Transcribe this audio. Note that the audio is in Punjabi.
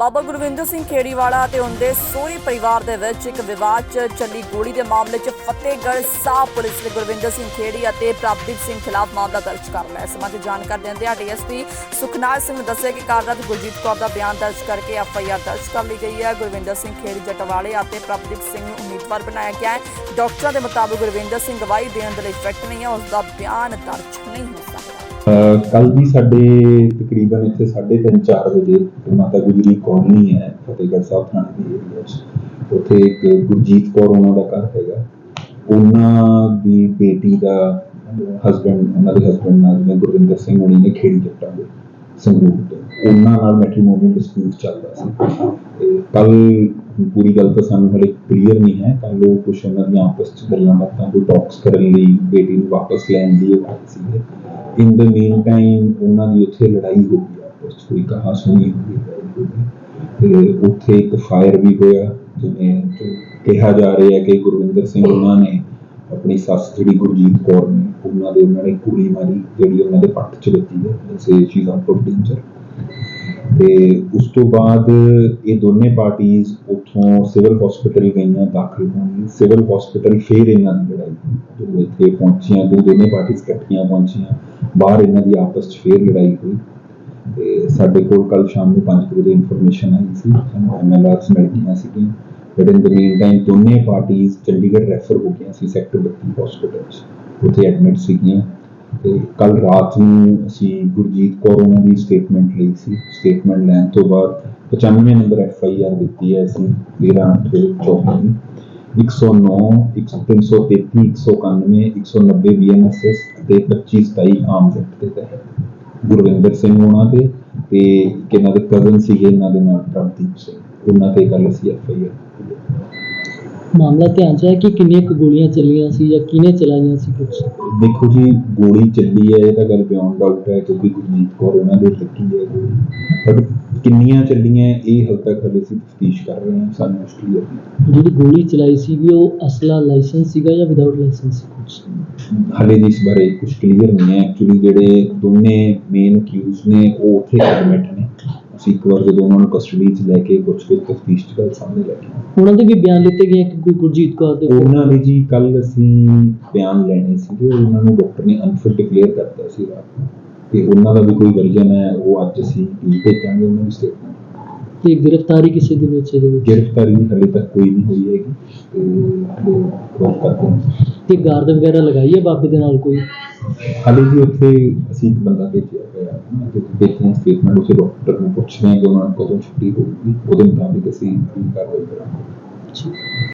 ਬਾਬਾ ਗੁਰਵਿੰਦਰ ਸਿੰਘ ਖੇੜੀਵਾਲਾ ਅਤੇ ਉਹਦੇ ਸਹੁਰੇ ਪਰਿਵਾਰ ਦੇ ਵਿੱਚ ਇੱਕ ਵਿਵਾਦ 'ਚ ਚੱਲੀ ਗੋਲੀ ਦੇ ਮਾਮਲੇ 'ਚ ਫਤਿਹਗੜ੍ਹ ਸਾਹਿਬ ਪੁਲਿਸ ਨੇ ਗੁਰਵਿੰਦਰ ਸਿੰਘ ਖੇੜੀ ਅਤੇ ਪ੍ਰਭਦੀਪ ਸਿੰਘ ਖਿਲਾਫ ਮਾਮਲਾ ਦਰਜ ਕਰ ਲਿਆ। ਇਸ ਸੰਬੰਧੀ ਜਾਣਕਾਰੀ ਦਿੰਦਿਆਂ ਡੀਐਸਪੀ ਸੁਖਨਾਜ ਸਿੰਘ ਨੇ ਦੱਸਿਆ ਕਿ ਕਾਰਜਤ ਗੁਰਜੀਤ ਕੌਰ ਦਾ ਬਿਆਨ ਦਰਜ ਕਰਕੇ ਐਫਆਈਆਰ ਦਰਜ ਕਰ ਲਈ ਗਈ ਹੈ। ਗੁਰਵਿੰਦਰ ਸਿੰਘ ਖੇੜੀ, ਜਟਵਾਲੇ ਅਤੇ ਪ੍ਰਭਦੀਪ ਸਿੰਘ ਨੂੰ ਉਮੀਦਵਾਰ ਬਣਾਇਆ ਗਿਆ ਹੈ। ਡਾਕਟਰਾਂ ਦੇ ਮੁਤਾਬਕ ਗੁਰਵਿੰਦਰ ਸਿੰਘ ਗਵਾਹੀ ਦੇਣ ਦੇ ਲਈ ਫਿੱਟ ਨਹੀਂ ਹੈ। ਉਸ ਦਾ ਬਿਆਨ ਦਰਜ ਨਹੀਂ ਹੋ ਸਕਦਾ। ਕੱਲ ਜੀ ਸਾਡੇ ਤਕਰੀਬਨ ਇੱਥੇ 3:30 4 ਵਜੇ ਮਾਤਾ ਗੁਜਰੀ ਕੌਲਨੀ ਹੈ, ਫਤਿਹਗੜ੍ਹ ਸਾਹਿਬ ਥਾਣੇ ਦੀ ਏਰੀਆ ਉੱਥੇ ਇੱਕ ਗੁਰਜੀਤ ਕੌਰ ਉਹਨਾਂ ਦਾ ਘਰ ਹੈਗਾ। ਉਹਨਾਂ ਦੀ ਬੇਟੀ ਦਾ ਹਸਬੰਡ ਉਹਨਾਂ ਦੇ ਹਸਬੰਡ ਨਾਲ ਜਿਵੇਂ ਗੁਰਵਿੰਦਰ ਸਿੰਘ ਹੋਣੀ ਨੇ ਖੇੜੀ ਜੱਟਾਂ ਦੇ ਸੰਗਰੂਰ ਤੋਂ। ਉਹਨਾਂ ਨਾਲ ਮੈਟ੍ਰੀਮੋਨੀਅਲ ਡਿਸਪਿਊਟ ਚੱਲਦਾ ਸੀ। ਤੇ ਕੱਲ ਪੂਰੀ ਗੱਲ ਤਾਂ ਸਾਨੂੰ ਹਲੇ ਕਲੀਅਰ ਨਹੀਂ ਹੈ ਕੱਲ ਉਹ ਕੁਛ ਉਹਨਾਂ ਦੀਆਂ ਆਪਸ ਚ ਗੱਲਾਂ ਬਾਤਾਂ ਕੋਈ ਟਾਕਸ ਕਰਨ ਲਈ ਬੇਟੀ ਨੂੰ ਵਾਪਸ ਲੈਣ ਲਈ ਉਹ ਆਏ ਸੀਗੇ। ਇਨ ਦ ਮੀਨ ਟਾਈਮ ਉਹਨਾਂ ਦੀ ਉੱਥੇ ਲੜਾਈ ਹੋ ਗਈ ਆਪਸ ਚ ਕੋਈ ਕਹਾ ਸੁਣੀ ਹੋ ਗਈ ਤੇ ਉੱਥੇ ਇੱਕ ਫਾਇਰ ਵੀ ਹੋਇਆ, ਜਿਵੇਂ ਕਿਹਾ ਜਾ ਰਿਹਾ ਹੈ ਕਿ ਗੁਰਵਿੰਦਰ ਸਿੰਘ ਉਹਨਾਂ ਨੇ ਆਪਣੀ ਸੱਸ ਜਿਹੜੀ ਗੁਰਜੀਤ ਕੌਰ ਨੇ, ਉਹਨਾਂ ਦੇ ਉਹਨਾਂ ਨੇ ਗੋਲੀ ਮਾਰੀ, ਜਿਹੜੀ ਉਹਨਾਂ ਦੇ ਪੱਟ 'ਚ ਵੱਜੀ ਹੈ say she out of danger ਤੇ ਉਸ ਤੋਂ ਬਾਅਦ ਇਹ ਦੋਨੇ ਪਾਰਟੀਆਂ ਉੱਥੋਂ ਸਿਵਲ ਹਸਪੀਟਲ ਗਈਆਂ, ਦਾਖਲ ਹੋਣ ਲਈ। ਸਿਵਲ ਹਸਪੀਟਲ ਫੇਰ ਇਹਨਾਂ ਦੀ ਲੜਾਈ ਜਦੋਂ ਇੱਥੇ ਪਹੁੰਚੀਆਂ, ਦੋ ਦੋਨੇ ਪਾਰਟੀਆਂ ਇਕੱਠੀਆਂ ਪਹੁੰਚੀਆਂ। ਬਾਹਰ ਇਹਨਾਂ ਦੀ ਆਪਸ 'ਚ ਫੇਰ ਲੜਾਈ ਹੋਈ ਤੇ ਸਾਡੇ ਕੋਲ ਕੱਲ ਸ਼ਾਮ ਨੂੰ 5 ਵਜੇ ਇਨਫੋਰਮੇਸ਼ਨ ਆਈ ਸੀ, ਸਾਨੂੰ ਐਮਐਲਆਰਸ ਮਿਲ ਗਈਆਂ ਸੀਗੀਆਂ। But in the mean time ਦੋਨੇ ਪਾਰਟੀਆਂ ਚੰਡੀਗੜ੍ਹ ਰੈਫਰ ਹੋ ਗਈਆਂ ਸੀ ਸੈਕਟਰ 32 ਹਸਪੀਟਲ 'ਚ, ਉੱਥੇ ਐਡਮਿਟ ਸੀਗੀਆਂ। ਤੇ ਕੱਲ ਰਾਤ ਨੂੰ ਅਸੀਂ ਗੁਰਜੀਤ ਕੌਰ ਉਹਨਾਂ ਦੀ ਸਟੇਟਮੈਂਟ ਲਈ ਸੀ। ਸਟੇਟਮੈਂਟ ਲੈਣ ਤੋਂ ਬਾਅਦ 95 ਨੰਬਰ ਐਫ ਆਈ ਆਰ ਦਿੱਤੀ ਹੈ ਅਸੀਂ 13 24 109 333 191 190 ਬੀਐਨਐਸਐਸ ਅਤੇ 25 27 ਆਮ ਐਕਟ ਦੇ ਤਹਿਤ ਗੁਰਵਿੰਦਰ ਸਿੰਘ ਉਹਨਾਂ ਤੇ ਤੇ ਇਹਨਾਂ ਦੇ ਕਜ਼ਨ ਸੀਗੇ ਇਹਨਾਂ ਦੇ ਨਾਲ ਪ੍ਰਭਦੀਪ ਸਿੰਘ ਉਹਨਾਂ ਤੇ ਕੱਲ ਅਸੀਂ ਐਫ ਆਈ ਆਰ ਮਾਮਲਾ ਧਿਆਨ ਚ ਹੈ ਕਿ ਕਿੰਨੀਆਂ ਕੁ ਗੋਲੀਆਂ ਚੱਲੀਆਂ ਸੀ ਜਾਂ ਕਿਹਨੇ ਚਲਾਈਆਂ ਸੀ ਕੁਝ ਦੇਖੋ ਜੀ ਗੋਲੀ ਚੱਲੀ ਹੈ ਇਹ ਤਾਂ ਗੱਲ ਬਿਯੋਂਡ ਡਾਊਟ ਹੈ ਕਿਉਂਕਿ ਗੁਰਜੀਤ ਕੌਰ ਉਹਨਾਂ ਦੇ ਲੱਗੀ ਹੈ। ਗੋਲੀ ਬਟ ਕਿੰਨੀਆਂ ਚੱਲੀਆਂ ਇਹ ਹਾਲ ਤੱਕ ਹਲੇ ਅਸੀਂ ਤਫਤੀਸ਼ ਕਰ ਰਹੇ ਹਾਂ ਸਾਨੂੰ ਉਸ ਕਲੀਅਰ ਨਹੀਂ ਜਿਹੜੀ ਗੋਲੀ ਚਲਾਈ ਸੀ ਵੀ ਉਹ ਅਸਲਾ ਲਾਇਸੈਂਸ ਸੀਗਾ ਜਾਂ ਵਿਦਆਊਟ ਲਾਇਸੈਂਸ ਸੀ ਕੁਝ ਹਲੇ ਇਸ ਬਾਰੇ ਕੁਝ ਕਲੀਅਰ ਨਹੀਂ ਹੈ। ਐਕਚੁਅਲੀ ਜਿਹੜੇ ਦੋਨੇ ਮੇਨ ਅਕਿਊਜ਼ ਨੇ ਉਹ ਉੱਥੇ ਐਡਮਿਟ ਨੇ। ਅਸੀਂ ਇੱਕ ਵਾਰ ਜਦੋਂ ਉਹਨਾਂ ਨੂੰ ਕਸਟਡੀ 'ਚ ਲੈ ਕੇ ਕੁਝ ਕੁ ਤਫਤੀਸ਼ ਚ ਗੱਲ ਸਾਹਮਣੇ ਲੈ ਕੇ। ਉਹਨਾਂ ਦੇ ਵੀ ਬਿਆਨ ਲਿੱਤੇ ਗਏ ਕਿ ਗੁ- ਗੁਰਜੀਤ ਕੌਰ ਦੇ ਉਹਨਾਂ ਦੇ ਜੀ ਕੱਲ ਅਸੀਂ ਬਿਆਨ ਲੈਣੇ ਸੀਗੇ। ਉਹਨਾਂ ਨੂੰ ਡਾਕਟਰ ਨੇ ਅਨਫਿਟ ਡਿਕਲੇਅਰ ਕਰਤਾ ਸੀ ਰਾਤ ਨੂੰ। ਤੇ ਉਹਨਾਂ ਦਾ ਵੀ ਕੋਈ ਵਰਜਨ ਹੈ ਉਹ ਅੱਜ ਅਸੀਂ ਭੇਜਾਂਗੇ ਉਹਨਾਂ ਦੀ ਸਟੇਟਮੈਂਟ ਤੇ ਗ੍ਰਿਫਤਾਰੀ ਕਿਸੇ ਦੇ ਵਿੱਚ ਇਹਦੇ ਵਿੱਚ? ਗ੍ਰਿਫਤਾਰੀ ਹਲੇ ਤੱਕ ਕੋਈ ਨਹੀਂ ਹੋਈ ਹੈਗੀ ਤੇ ਉਹ ਕਰਦੇ ਹਾਂ। ਤੇ ਗਾਰਡ ਵਗੈਰਾ ਲਗਾਈ ਹੈ ਬਾਬੇ ਦੇ ਨਾਲ ਕੋਈ? ਹਾਲੇ ਜੀ ਉੱਥੇ ਅਸੀਂ ਇੱਕ ਬੰਦਾ ਭੇਜਿਆ ਹੋਇਆ ਹੈ ਤੇ ਭੇਜਿਆ ਸਟੇਟਮੈਂਟ ਉਸੇ ਡਾਕਟਰ ਨੂੰ ਪੁੱਛਦੇ ਹਾਂ ਕਿ ਉਹਨਾਂ ਨੂੰ ਕਦੋਂ ਛੁੱਟੀ ਹੋਊਗੀ ਉਹਦੇ ਮੁਤਾਬਿਕ ਅਸੀਂ ਕੀ ਕਾਰਵਾਈ ਕਰਾਂਗੇ।